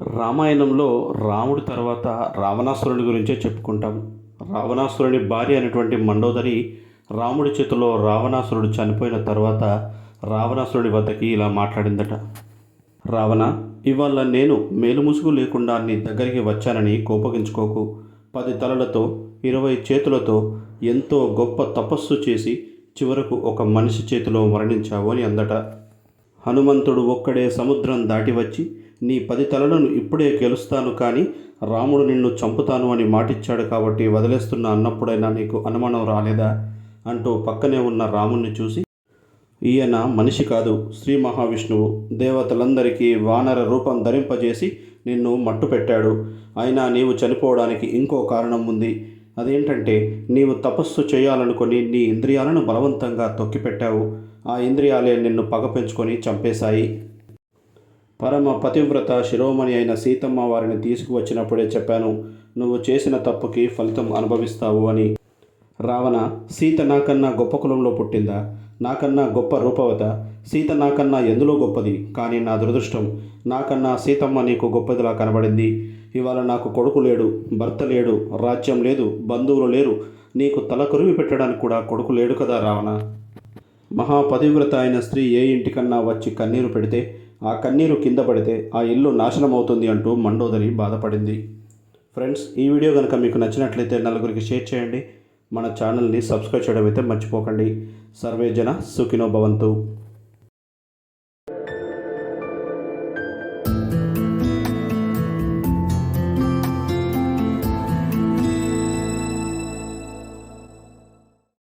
రామాయణంలో రాముడి తర్వాత రావణాసురుడి గురించే చెప్పుకుంటాం. రావణాసురుని భార్య అయినటువంటి మండోదరి రాముడి చేతిలో రావణాసురుడు చనిపోయిన తర్వాత రావణాసురుడి వద్దకి ఇలా మాట్లాడిందట. రావణ ఇవాళ నేను మేలుముసుగు లేకుండా నీ దగ్గరికి వచ్చానని కోపగించుకోకు. పది తలలతో ఇరవై చేతులతో ఎంతో గొప్ప తపస్సు చేసి చివరకు ఒక మనిషి చేతిలో మరణించావు అని అందట. హనుమంతుడు ఒక్కడే సముద్రం దాటి వచ్చి నీ పది తలలను ఇప్పుడే గెలుస్తాను కానీ రాముడు నిన్ను చంపుతాను అని మాటిచ్చాడు కాబట్టి వదిలేస్తున్న అన్నప్పుడైనా నీకు అనుమానం రాలేదా? అంటూ పక్కనే ఉన్న రాముణ్ణి చూసి ఈయన మనిషి కాదు శ్రీ మహావిష్ణువు. దేవతలందరికీ వానర రూపం ధరింపజేసి నిన్ను మట్టు పెట్టాడు అయినా నీవు చనిపోవడానికి ఇంకో కారణం ఉంది. అదేంటంటే నీవు తపస్సు చేయాలనుకొని నీ ఇంద్రియాలను బలవంతంగా తొక్కిపెట్టావు. ఆ ఇంద్రియాలే నిన్ను పగ పెంచుకొని చంపేశాయి. పరమ పతివ్రత శిరోమణి అయిన సీతమ్మ వారిని తీసుకువచ్చినప్పుడే చెప్పాను నువ్వు చేసిన తప్పుకి ఫలితం అనుభవిస్తావు అని. రావణ సీత నాకన్నా గొప్ప కులంలో పుట్టిందా? నాకన్నా గొప్ప రూపవత? సీత నాకన్నా ఎందులో గొప్పది? కానీ నా దురదృష్టం నాకన్నా సీతమ్మ నీకు గొప్పదిలా కనబడింది. ఇవాళ నాకు కొడుకు లేడు భర్త లేడు రాజ్యం లేదు బంధువులు లేరు. నీకు తల కొరివి పెట్టడానికి కూడా కొడుకు లేడు కదా రావణ. మహాపతివ్రత అయిన స్త్రీ ఏ ఇంటికన్నా వచ్చి కన్నీరు పెడితే ఆ కన్నీరు కింద పడితే ఆ ఇల్లు నాశనం అవుతుంది అంటూ మండోదరి బాధపడింది. ఫ్రెండ్స్ ఈ వీడియో కనుక మీకు నచ్చినట్లయితే నలుగురికి షేర్ చేయండి. మన ఛానల్ని సబ్స్క్రైబ్ చేయడం అయితే మర్చిపోకండి. సర్వే జన సుఖినో భవంతు.